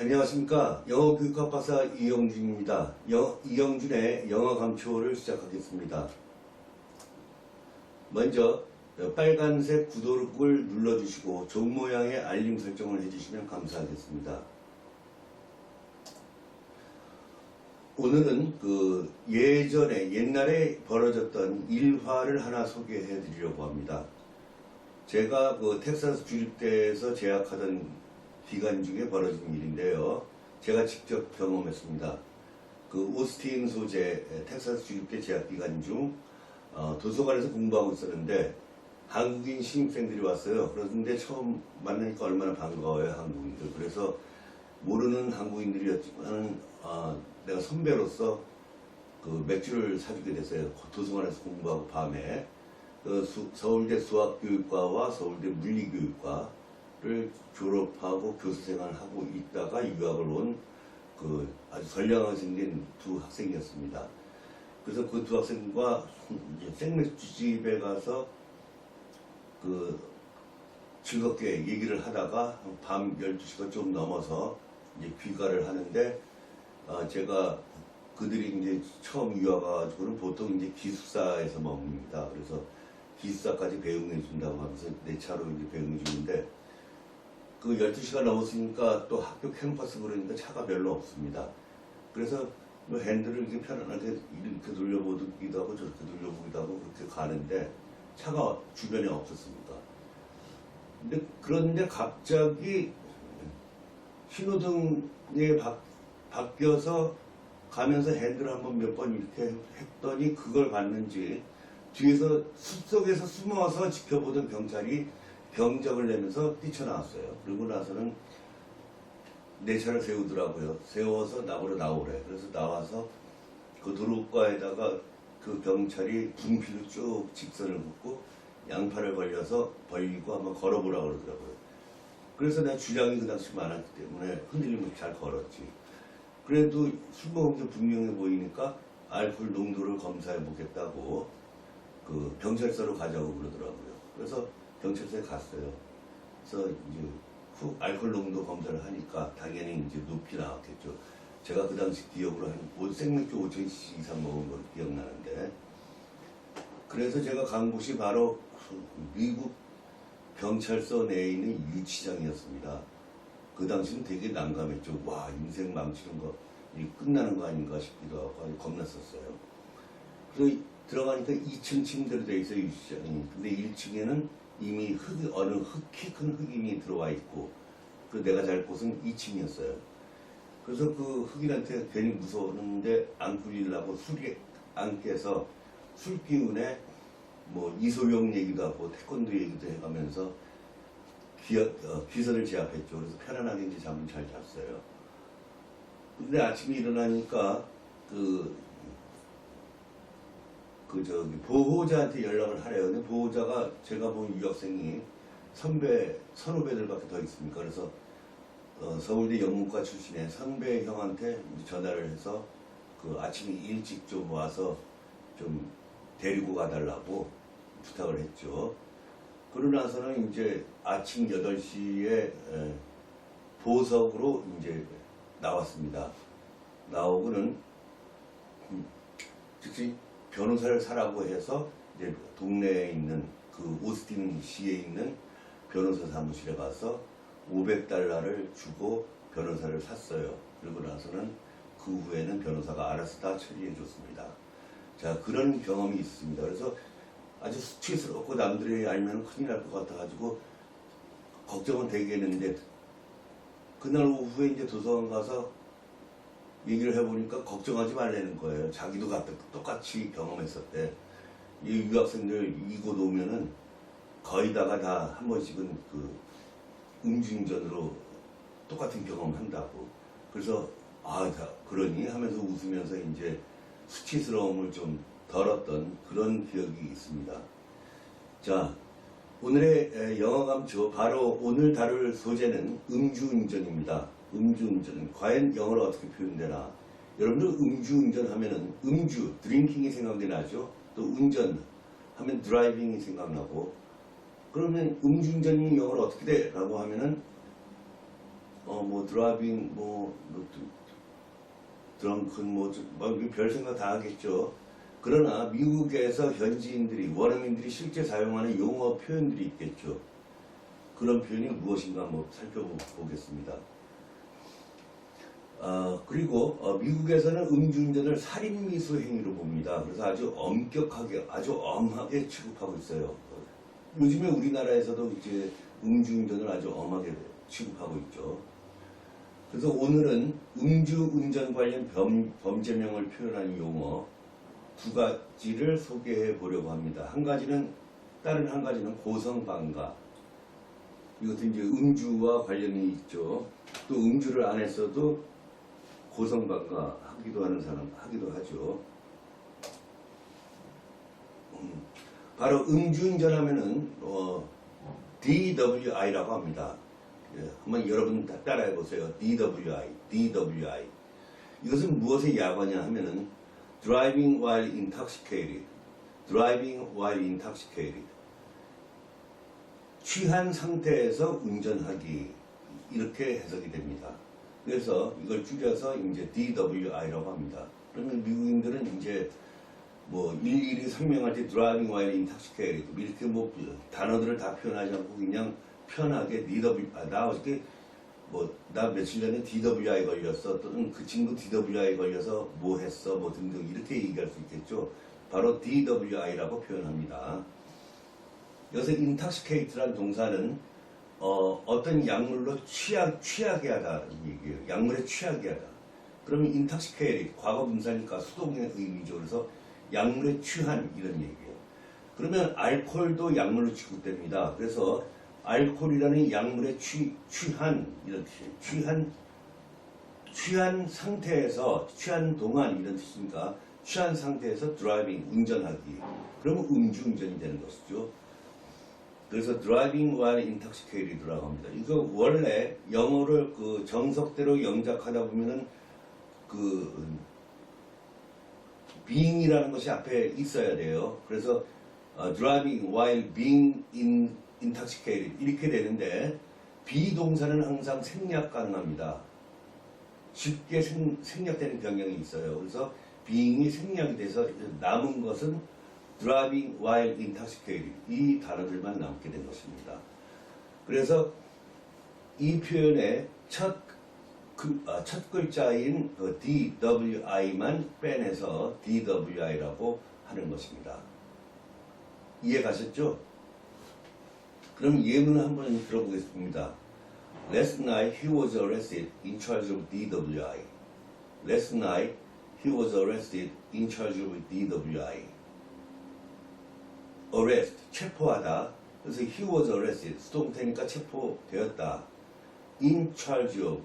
안녕하십니까. 영어교육학 박사 이영준입니다. 영- 이영준의 영어 감초를 시작하겠습니다. 먼저 빨간색 구독을 눌러주시고 종 모양의 알림 설정을 해주시면 감사하겠습니다. 오늘은 그 예전에 옛날에 벌어졌던 일화를 하나 소개해 드리려고 합니다. 제가 그 텍사스 주립대에서 재학하던 기간 중에 벌어진 일인데요. 제가 직접 경험했습니다. 그 오스틴 소재 텍사스 주립대 재학 기간 중 어, 도서관에서 공부하고 있었는데 한국인 신입생들이 왔어요. 그런데 처음 만나니까 얼마나 반가워요, 한국인들. 그래서 모르는 한국인들이었지만 어, 내가 선배로서 그 맥주를 사주게 됐어요. 도서관에서 공부하고 밤에 그 수- 서울대 수학교육과와 서울대 물리교육과 를 졸업하고 교수 생활하고 있다가 유학을 온 그 아주 선량하게 생긴 두 학생이었습니다. 그래서 그 두 학생과 생맥주집에 가서 그 즐겁게 얘기를 하다가 밤 12시가 좀 넘어서 이제 귀가를 하는데 아, 제가 그들이 이제 처음 유학 와가지고는 보통 이제 기숙사에서 머뭅니다. 그래서 기숙사까지 배웅해 준다고 하면서 내 차로 이제 배웅해 주는데 그 12시가 넘었으니까 또 학교 캠퍼스 그러니까 차가 별로 없습니다. 그래서 뭐 핸들을 이렇게 편안하게 이렇게 돌려보기도 하고 저렇게 돌려보기도 하고 그렇게 가는데 차가 주변에 없었습니다. 근데 그런데 갑자기 신호등에 바, 바뀌어서 가면서 핸들을 한번 몇 번 이렇게 했더니 그걸 봤는지 뒤에서 숲속에서 숨어서 지켜보던 경찰이 병적을 내면서 뛰쳐나왔어요. 그러고 나서는 내 차를 세우더라고요. 세워서 나보러 나오래. 그래서 나와서 그 도로가에다가 그 경찰이 분필로 쭉 직선을 긋고 양팔을 벌려서 벌리고 한번 걸어보라고 그러더라고요. 그래서 내가 주량이 그 당시 많았기 때문에 흔들리면 잘 걸었지. 그래도 술 먹은 게 분명해 보이니까 알코올 농도를 검사해 보겠다고 그 경찰서로 가자고 그러더라고요. 그래서 경찰서에 갔어요. 그래서 이제 후 알코올 농도 검사를 하니까 당연히 이제 높이 나왔겠죠. 제가 그 당시 기억으로 한 오- 생맥주 5천cc 이상 먹은 걸 기억나는데 그래서 제가 간 곳이 바로 그 미국 경찰서 내에 있는 유치장이었습니다. 그 당시는 되게 난감했죠. 와, 인생 망치는 거, 이 끝나는 거 아닌가 싶기도 하고 겁났었어요. 그래서 이- 들어가니까 2층 침대로 돼 있어요, 유치장이. 근데 1층에는 이미 흙, 어느 흙이 큰 흑인이 들어와 있고, 그 내가 잘 곳은 2층이었어요. 그래서 그 흑인한테 괜히 무서웠는데 안 굴리려고 술이 안 깨서 술 기운에 뭐 이소영 얘기도 하고 태권도 얘기도 해가면서 기, 어, 기선을 제압했죠. 그래서 편안하게 이제 잠을 잘 잤어요. 근데 아침에 일어나니까 그, 그 저기 보호자한테 연락을 하래요. 근데 보호자가 제가 본 유학생이 선배, 선후배들밖에 더 있습니까? 그래서 어, 서울대 영문과 출신의 선배 형한테 전화를 해서 그 아침에 일찍 좀 와서 좀 데리고 가달라고 부탁을 했죠. 그러고 나서는 이제 아침 8시에 보석으로 이제 나왔습니다. 나오고는 음, 즉시 변호사를 사라고 해서 이제 동네에 있는 그 오스틴 시에 있는 변호사 사무실에 가서 500달러를 주고 변호사를 샀어요. 그리고 나서는 그 후에는 변호사가 알아서 다 처리해 줬습니다. 자, 그런 경험이 있습니다. 그래서 아주 수치스럽고 남들이 알면 큰일 날 것 같아가지고 걱정은 되겠는데 그날 오후에 이제 도서관 가서 얘기를 해보니까 걱정하지 말라는 거예요. 자기도 같- 똑같이 경험했었대. 이 유학생들 이곳 오면은 거의 다가 다 한 번씩은 그 음주운전으로 똑같은 경험 한다고. 그래서, 아, 다 그러니 하면서 웃으면서 이제 수치스러움을 좀 덜었던 그런 기억이 있습니다. 자, 오늘의 에, 영어 감초, 바로 오늘 다룰 소재는 음주운전입니다. 음주운전. 과연 영어로 어떻게 표현되나? 여러분들 음주운전 하면은 음주, 드링킹이 생각이 나죠? 또 운전 하면 드라이빙이 생각나고, 그러면 음주운전이 영어로 어떻게 돼? 라고 하면은 어, 뭐, 드라이빙, 뭐, 뭐 드렁큰, 뭐, 좀- 뭐, 별 생각 다 하겠죠. 그러나 미국에서 현지인들이, 원어민들이 실제 사용하는 용어 표현들이 있겠죠. 그런 표현이 무엇인가 한번 살펴보겠습니다. 어, 그리고 어, 미국에서는 음주운전을 살인미수 행위로 봅니다. 그래서 아주 엄격하게, 아주 엄하게 취급하고 있어요. 요즘에 우리나라에서도 이제 음주운전을 아주 엄하게 취급하고 있죠. 그래서 오늘은 음주운전 관련 범, 범죄명을 표현하는 용어 두 가지를 소개해 보려고 합니다. 한 가지는 다른 한 가지는 고성방가. 이것도 이제 음주와 관련이 있죠. 또 음주를 안 했어도 고성방가 하기도 하는 사람 하기도 하죠. 음, 바로 음주운전 하면은 어, DWI라고 합니다. 예, 한번 여러분 다 따라해 보세요. DWI, DWI. 이것은 무엇의 야과냐 하면은 driving while intoxicated, driving while intoxicated. 취한 상태에서 운전하기 이렇게 해석이 됩니다. 그래서 이걸 줄여서 이제 DWI라고 합니다. 그러면 미국인들은 이제 뭐 일일이 설명할 때 driving while intoxicated 이렇게 뭐 단어들을 다 표현하지 않고 그냥 편하게 DW 아, 나 어저께 뭐나 며칠 전에 DWI 걸렸어 또는 그 친구 DWI 걸려서 뭐 했어 뭐 등등 이렇게 얘기할 수 있겠죠. 바로 DWI라고 표현합니다. 여기서 intoxicate란 동사는 어, 어떤 약물로 취하, 취하게 하다는 얘기예요. 약물에 취하게 하다. 그러면 intoxicated 과거 분사니까 수동의 의미죠. 그래서 약물에 취한 이런 얘기예요. 그러면 알코올도 약물로 취급됩니다. 그래서 알코올이라는 약물에 취, 취한 이런 뜻이에요. 취한 취한 상태에서 취한 동안 이런 뜻이니까 취한 상태에서 드라이빙 운전하기. 그러면 음주운전이 되는 것이죠. 그래서 driving while intoxicated라고 합니다. 이거 원래 영어를 그 정석대로 영작하다 보면은 그 being이라는 것이 앞에 있어야 돼요. 그래서 어, driving while being in, intoxicated 이렇게 되는데 비동사는 항상 생략 가능합니다. 쉽게 생, 생략되는 경향이 있어요. 그래서 being이 생략이 돼서 남은 것은 driving while intoxicated 이 단어들만 남게 된 것입니다. 그래서 이 표현의 첫, 그, 아, 첫 글자인 그 DWI만 빼내서 DWI라고 하는 것입니다. 이해 가셨죠? 그럼 예문을 한번 들어보겠습니다. Last night he was arrested in charge of DWI. Last night he was arrested in charge of DWI. Arrest, 체포하다. 그래서 he was arrested, 수동태니까 체포되었다. in charge of,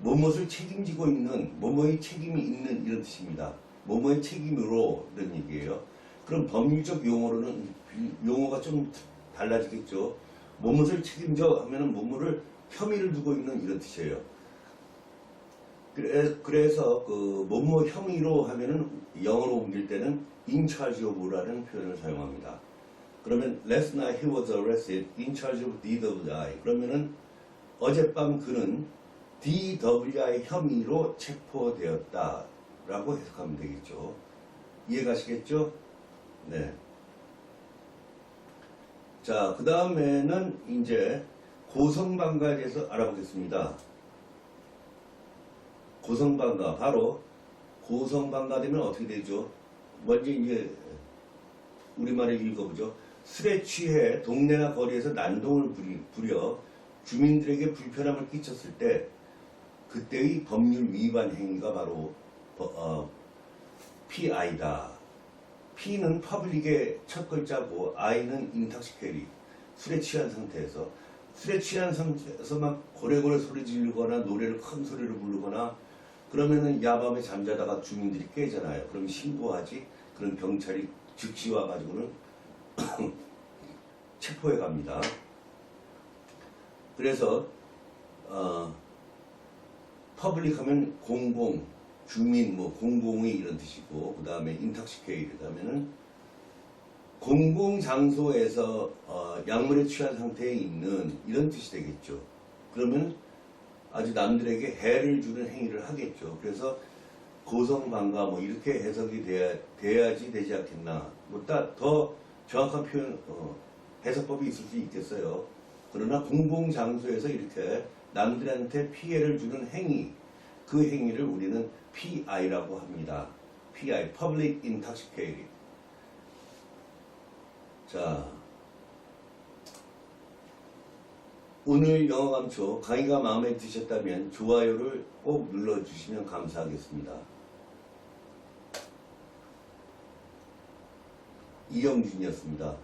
뭐뭇을 책임지고 있는, 뭐뭐의 책임이 있는 이런 뜻입니다. 뭐뭐의 책임으로 이런 얘기예요. 그럼 법률적 용어로는 용어가 좀 달라지겠죠. 뭐뭇을 책임져 하면은 뭐뭐를 혐의를 두고 있는 이런 뜻이에요. 그래, 그래서 그 뭐뭐 혐의로 하면은 영어로 옮길 때는 in charge of라는 표현을 사용합니다. 그러면 last night he was arrested in charge of DWI. 그러면은 어젯밤 그는 DWI 혐의로 체포되었다 라고 해석하면 되겠죠. 이해가시겠죠? 네. 자, 그 다음에는 이제 고성방가에 대해서 알아보겠습니다. 고성방가 바로 고성방가 되면 어떻게 되죠? 먼저 이제 우리말을 읽어보죠. 술에 취해 동네나 거리에서 난동을 부려 주민들에게 불편함을 끼쳤을 때 그때의 법률 위반 행위가 바로 버- 어, PI다. P는 퍼블릭의 첫 글자고 I는 인탁시케리 술에 취한 상태에서 술에 취한 상태에서 막 고래고래 소리 지르거나 노래를 큰 소리로 부르거나 그러면은 야밤에 잠자다가 주민들이 깨잖아요. 그럼 신고하지. 그럼 경찰이 즉시 와가지고는 체포해 갑니다. 그래서 어, 퍼블릭 하면 공공, 주민, 뭐 공공의 이런 뜻이고 그 다음에 인탁시케이드 하면은 공공 장소에서 어, 약물에 취한 상태에 있는 이런 뜻이 되겠죠. 그러면 아주 남들에게 해를 주는 행위를 하겠죠. 그래서 고성방가 뭐 이렇게 해석이 돼야, 돼야지 되지 않겠나. 뭐더 정확한 표현, 어, 해석법이 있을 수 있겠어요. 그러나 공공장소에서 이렇게 남들한테 피해를 주는 행위, 그 행위를 우리는 PI라고 합니다. PI, Public Intoxicated. 자, 오늘 영어 감초 강의가 마음에 드셨다면 좋아요를 꼭 눌러주시면 감사하겠습니다. 이영준이었습니다.